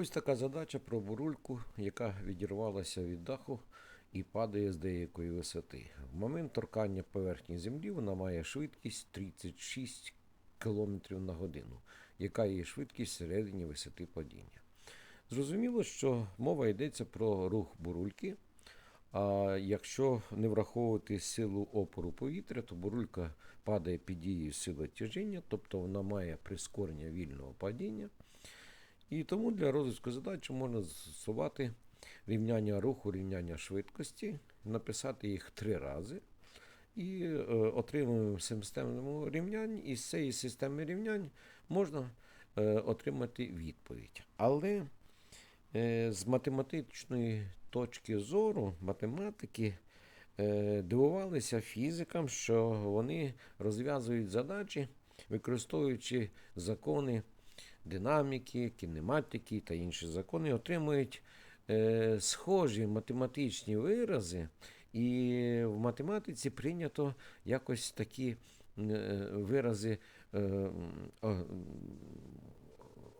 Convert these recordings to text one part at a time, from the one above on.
Ось така задача про бурульку, яка відірвалася від даху і падає з деякої висоти. В момент торкання поверхні землі вона має швидкість 36 км на годину, яка є швидкість середині висоти падіння. Зрозуміло, що мова йдеться про рух бурульки. А якщо не враховувати силу опору повітря, то бурулька падає під дією сили тяжіння, тобто вона має прискорення вільного падіння. І тому для розвитку задачі можна застосувати рівняння руху, рівняння швидкості, написати їх три рази. І е, отримуємо систему рівнянь, і з цієї системи рівнянь можна е, отримати відповідь. Але е, з математичної точки зору математики е, дивувалися фізикам, що вони розв'язують задачі, використовуючи закони динаміки, кінематики та інші закони, отримують е, схожі математичні вирази, і в математиці прийнято якось такі е, вирази е,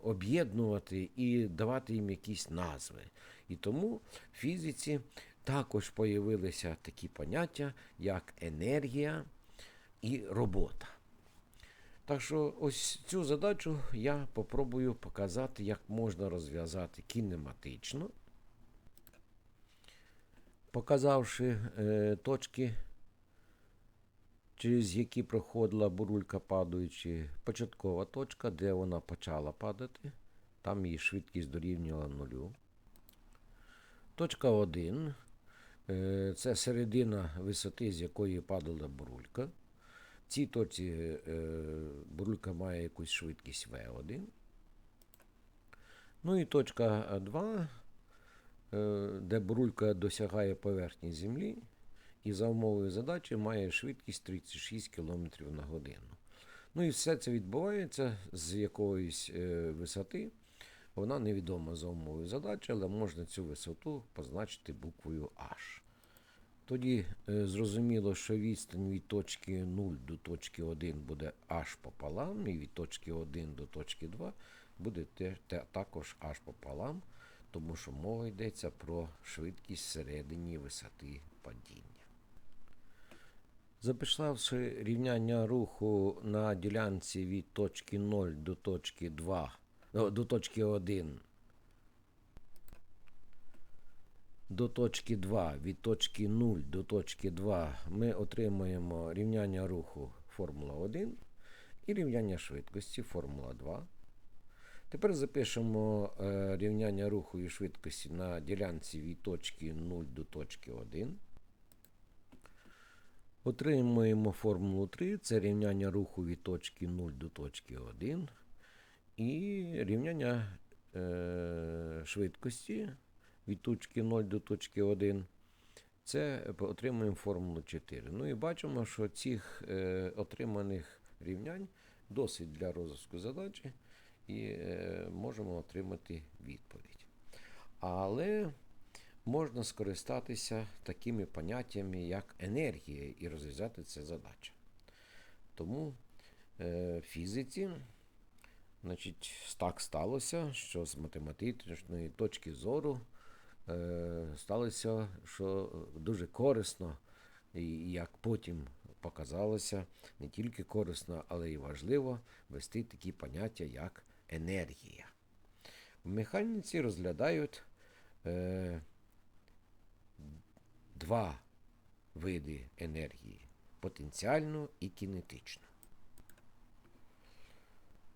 об'єднувати і давати їм якісь назви. І тому в фізиці також появилися такі поняття, як енергія і робота. Так що ось цю задачу я попробую показати, як можна розв'язати кінематично, показавши е, точки, через які проходила бурулька падаючи, початкова точка, де вона почала падати. Там її швидкість дорівнювала нулю. Точка 1 е, це середина висоти, з якої падала бурулька. Цій точці е, бурулька має якусь швидкість V1. Ну і точка 2, е, де бурулька досягає поверхні землі, і за умовою задачі має швидкість 36 км на годину. Ну і все це відбувається з якоїсь е, висоти. Вона невідома за умовою задачі, але можна цю висоту позначити буквою H. Тоді е, зрозуміло, що відстань від точки 0 до точки 1 буде H пополам, і від точки 1 до точки 2 буде також H пополам, тому що мова йдеться про швидкість всередині висоти падіння. Записавши рівняння руху на ділянці від точки 0 до точки 2, до точки 1 до точки 2, від точки 0 до точки 2 ми отримуємо рівняння руху формула 1 і рівняння швидкості формула 2. Тепер запишемо е, рівняння руху і швидкості на ділянці від точки 0 до точки 1. Отримуємо формулу 3, це рівняння руху від точки 0 до точки 1. І рівняння е, швидкості від точки 0 до точки 1. Це отримуємо формулу 4. Ну і бачимо, що цих е, отриманих рівнянь досить для розвитку задачі, і е, можемо отримати відповідь. Але можна скористатися такими поняттями, як енергія, і розв'язати це задача. Тому е, фізиці значить, так сталося, що з математичної точки зору сталося, що дуже корисно, як потім показалося, не тільки корисно, але й важливо вести такі поняття, як енергія. В механіці розглядають е, два види енергії потенціальну і кінетичну.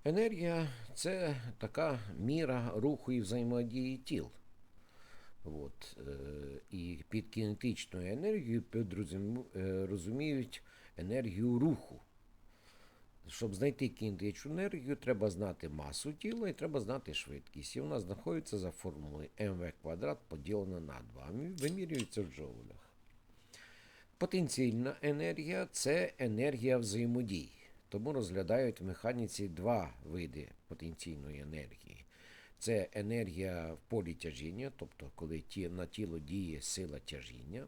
Енергія це така міра руху і взаємодії тіл. От, е, і під кінетичною енергією е, розуміють енергію руху. Щоб знайти кінетичну енергію, треба знати масу тіла і треба знати швидкість. І вона знаходиться за формулою mv квадрат поділено на 2. Вимірюється в джоулях. Потенційна енергія це енергія взаємодії. Тому розглядають в механіці два види потенційної енергії. Це енергія в полі тяжіння, тобто коли ті, на тіло діє сила тяжіння.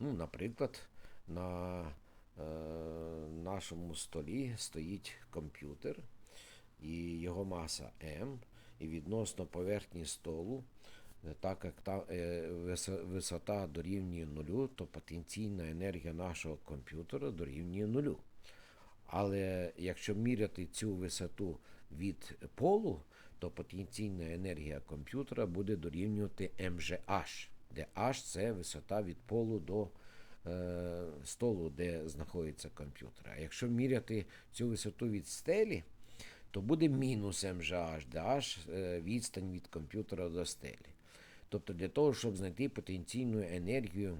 Ну, наприклад, на е, нашому столі стоїть комп'ютер, і його маса М, і відносно поверхні столу, е, так як та е, висота дорівнює нулю, то потенційна енергія нашого комп'ютера дорівнює нулю. Але якщо міряти цю висоту від полу, то потенційна енергія комп'ютера буде дорівнювати МЖH, де H це висота від полу до е, столу, де знаходиться комп'ютер. А якщо міряти цю висоту від стелі, то буде мінус МЖH, де H е, відстань від комп'ютера до стелі. Тобто для того, щоб знайти потенційну енергію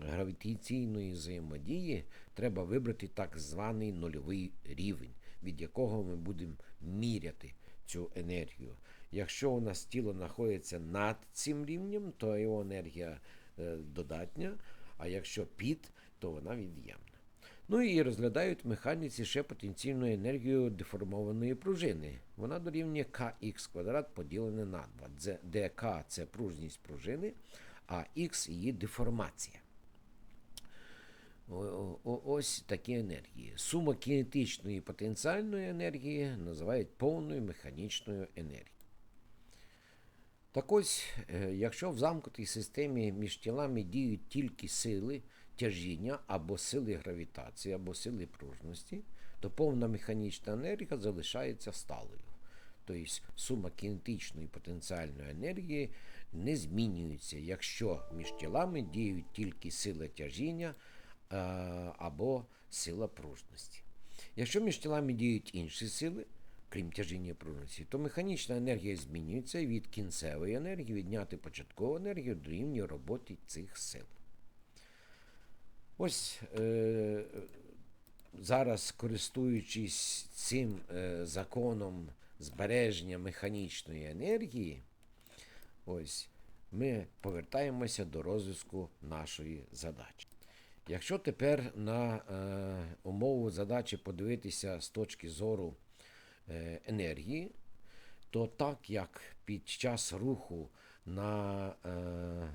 гравітаційної взаємодії, треба вибрати так званий нульовий рівень, від якого ми будемо міряти цю енергію. Якщо у нас тіло знаходиться над цим рівнем, то його енергія е, додатня, а якщо під, то вона від'ємна. Ну і розглядають механіці ще потенційну енергію деформованої пружини. Вона дорівнює kx квадрат поділене на 2, де- де k – це пружність пружини, а x – її деформація. Ось такі енергії. Сума кінетичної і потенціальної енергії називають повною механічною енергією. Так ось, е, якщо в замкнутій системі між тілами діють тільки сили тяжіння або сили гравітації, або сили пружності, то повна механічна енергія залишається сталою. Тобто сума кінетичної і потенціальної енергії не змінюється, якщо між тілами діють тільки сила тяжіння або сила пружності. Якщо між тілами діють інші сили, крім тяжіння пружності, то механічна енергія змінюється від кінцевої енергії відняти початкову енергію дорівнює роботі цих сил. Ось е, зараз, користуючись цим е, законом збереження механічної енергії, ось ми повертаємося до розв'язку нашої задачі. Якщо тепер на е, умову задачі подивитися з точки зору е, енергії, то так як під час руху на е,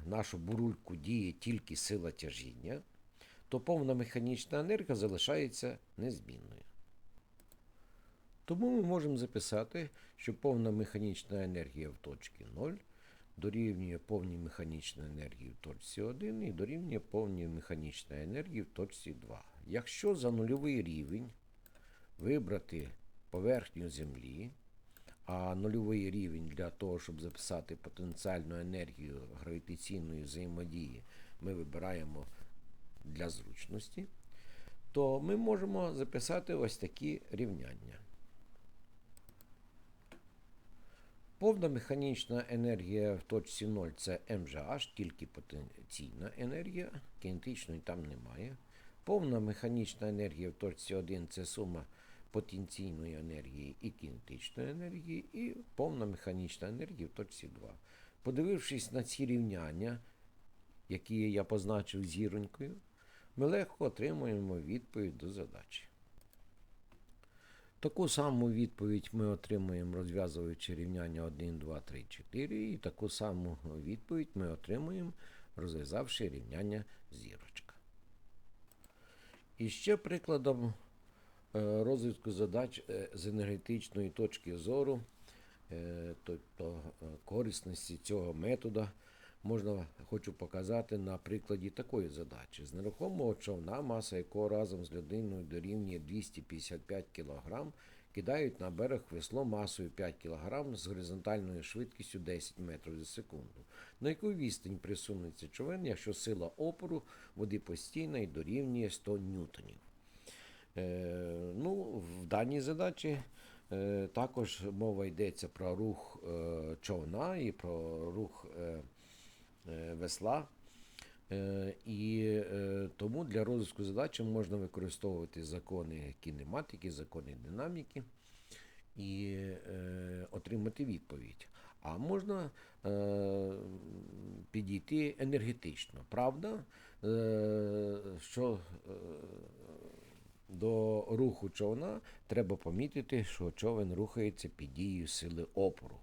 нашу бурульку діє тільки сила тяжіння, то повна механічна енергія залишається незмінною. Тому ми можемо записати, що повна механічна енергія в точці 0 дорівнює повній механічної енергії в точці 1 і дорівнює повній механічної енергії в точці 2. Якщо за нульовий рівень вибрати поверхню Землі, а нульовий рівень для того, щоб записати потенціальну енергію гравітаційної взаємодії, ми вибираємо для зручності, то ми можемо записати ось такі рівняння. Повна механічна енергія в точці 0 це МЖH, тільки потенційна енергія, кінетичної там немає. Повна механічна енергія в точці 1 це сума потенційної енергії і кінетичної енергії, і повна механічна енергія в точці 2. Подивившись на ці рівняння, які я позначив зіронькою, ми легко отримуємо відповідь до задачі. Таку саму відповідь ми отримуємо, розв'язуючи рівняння 1, 2, 3, 4, і таку саму відповідь ми отримуємо, розв'язавши рівняння зірочка. І ще прикладом е, розвитку задач е, з енергетичної точки зору, е, тобто корисності цього методу, можна хочу показати на прикладі такої задачі. З нерухомого човна, маса якого разом з людиною дорівнює 255 кг, кидають на берег весло масою 5 кг з горизонтальною швидкістю 10 метрів за секунду. На яку відстань присунеться човен, якщо сила опору води постійна і дорівнює 100 ньютонів. Е, ну, в даній задачі е, також мова йдеться про рух е, човна і про рух е, весла. Е, І е, тому для розвитку задачі можна використовувати закони кінематики, закони динаміки і е, отримати відповідь. А можна е, підійти енергетично. Правда, е, що е, до руху човна треба помітити, що човен рухається під дією сили опору.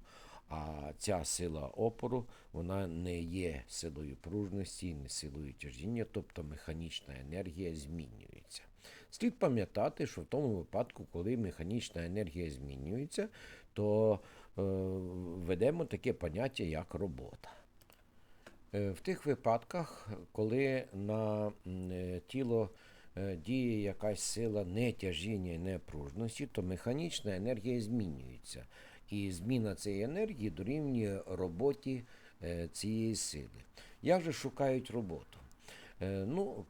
А ця сила опору вона не є силою пружності, не силою тяжіння, тобто механічна енергія змінюється. Слід пам'ятати, що в тому випадку, коли механічна енергія змінюється, то введемо таке поняття, як робота. Е, В тих випадках, коли на е, тіло е, діє якась сила не тяжіння і не пружності, то механічна енергія змінюється. І зміна цієї енергії дорівнює роботі е, цієї сили. Як же шукають роботу? Е, Ну,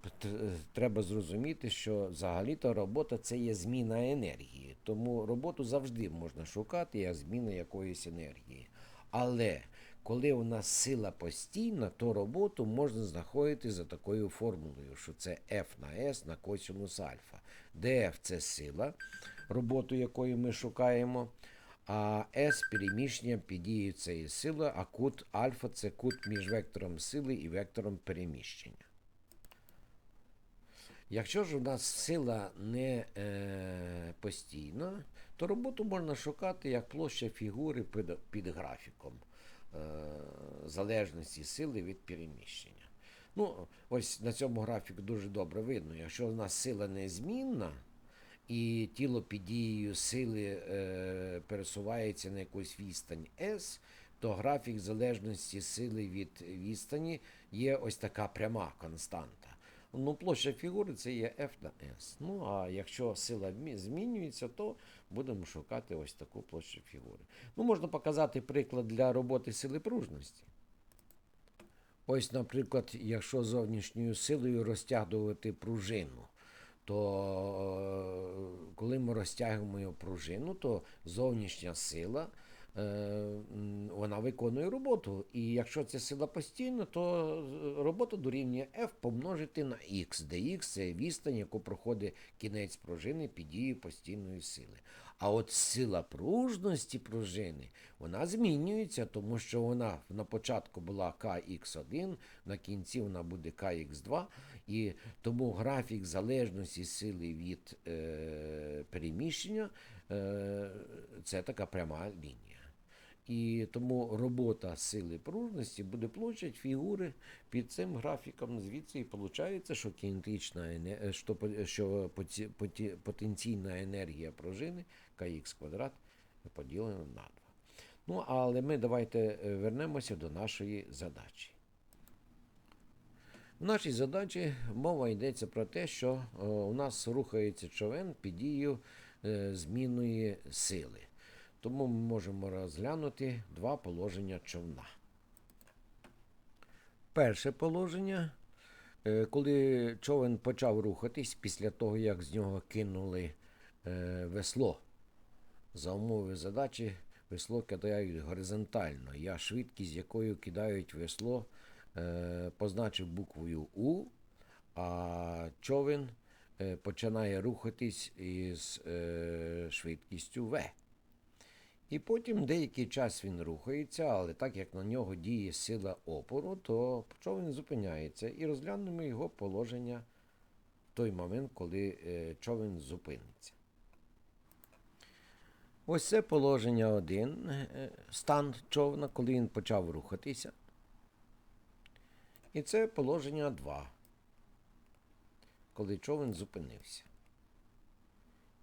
треба зрозуміти, що взагалі-то робота це є зміна енергії. Тому роботу завжди можна шукати як зміна якоїсь енергії. Але коли у нас сила постійна, то роботу можна знаходити за такою формулою, що це F на S на косинус альфа, F це сила, роботу якої ми шукаємо, а S переміщення під цієї сили, а кут альфа це кут між вектором сили і вектором переміщення. Якщо ж у нас сила не е, постійна, то роботу можна шукати як площа фігури під, під графіком е, залежності сили від переміщення. Ну, ось на цьому графіку дуже добре видно. Якщо у нас сила незмінна, і тіло під дією сили е, пересувається на якусь відстань S, то графік залежності сили від відстані є ось така пряма константа. Ну, площа фігури це є F на S. Ну, а якщо сила змінюється, то будемо шукати ось таку площу фігури. Ну, можна показати приклад для роботи сили пружності. Ось, наприклад, якщо зовнішньою силою розтягувати пружину, то е, коли ми розтягуємо пружину, то зовнішня сила е, вона виконує роботу. І якщо ця сила постійна, то е, робота дорівнює F помножити на X, де X це відстань, яку проходить кінець пружини під дією постійної сили. А от сила пружності пружини вона змінюється, тому що вона на початку була kx1, на кінці вона буде kx2, і тому графік залежності сили від е, переміщення е, це така пряма лінія. І тому робота сили пружності буде площадь фігури під цим графіком. Звідси і виходить, що кінетична що, що поті- потенційна енергія пружини kx квадрат поділена на 2. Ну, але ми давайте е, вернемося до нашої задачі. В нашій задачі мова йдеться про те, що е, у нас рухається човен під дією е, змінної сили. Тому ми можемо розглянути два положення човна. Перше положення, е, коли човен почав рухатись після того, як з нього кинули е, весло. За умови задачі весло кидають горизонтально. Я швидкість, якою кидають весло, е, позначив буквою У, а човен починає рухатись із швидкістю В. І потім деякий час він рухається, але так як на нього діє сила опору, то човен зупиняється і розглянемо його положення в той момент, коли е, човен зупиниться. Ось це положення 1, стан човна, коли він почав рухатися. І це положення 2, коли човен зупинився.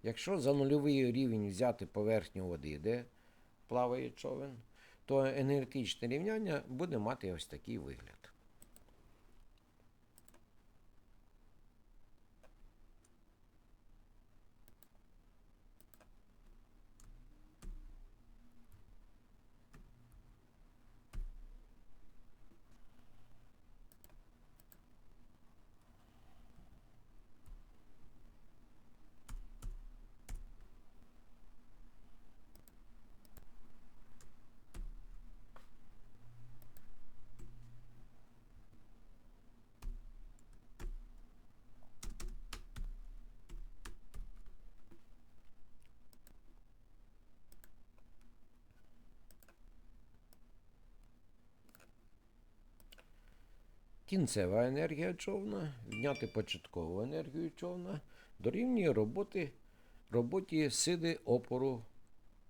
Якщо за нульовий рівень взяти поверхню води, де плаває човен, то енергетичне рівняння буде мати ось такий вигляд. Кінцева енергія човна, відняти початкову енергію човна дорівнює роботи, роботі сили опору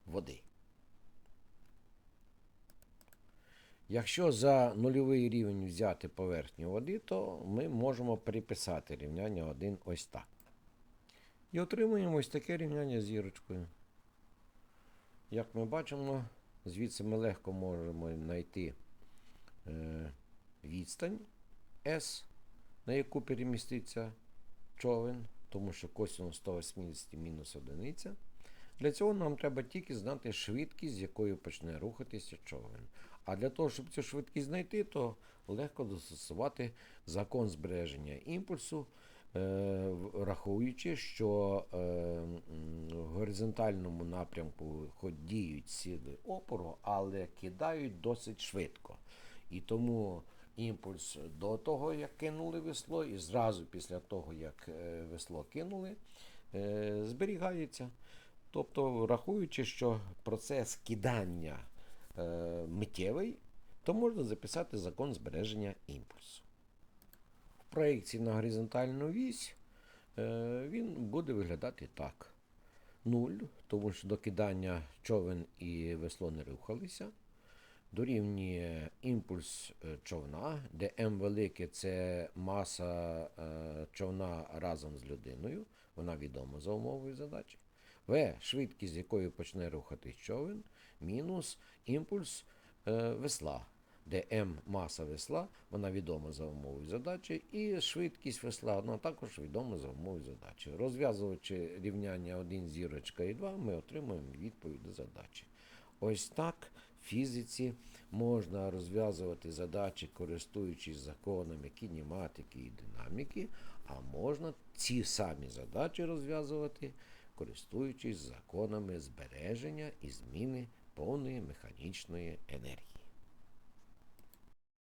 води. Якщо за нульовий рівень взяти поверхню води, то ми можемо переписати рівняння 1 ось так. І отримуємо ось таке рівняння з зірочкою. Як ми бачимо, Звідси ми легко можемо знайти е, відстань S, на яку переміститься човен, тому що косинус 180 мінус одиниця. Для цього нам треба тільки знати швидкість, з якою почне рухатися човен. А для того, щоб цю швидкість знайти, то легко застосувати закон збереження імпульсу, е, в- рахуючи, що е, в горизонтальному напрямку хоч діють сили опору, але кидають досить швидко. І тому імпульс до того, як кинули весло, і зразу після того, як е, весло кинули, е, зберігається. Тобто, рахуючи, що процес кидання е, миттєвий, то можна записати закон збереження імпульсу. В проєкції на горизонтальну вісь він буде виглядати так. 0, тому що до кидання човен і весло не рухалися. Дорівнює імпульс е, човна, де М велике це маса е, човна разом з людиною. Вона відома за умовою задачі. В швидкість, з якою почне рухатись човен, мінус імпульс е, весла, де М маса весла, вона відома за умовою задачі, і швидкість весла вона також відома за умовою задачі. Розв'язуючи рівняння 1 зірочка і 2, ми отримуємо відповідь до задачі. Ось так фізиці можна розв'язувати задачі, користуючись законами кінематики і динаміки, а можна ці самі задачі розв'язувати, користуючись законами збереження і зміни повної механічної енергії.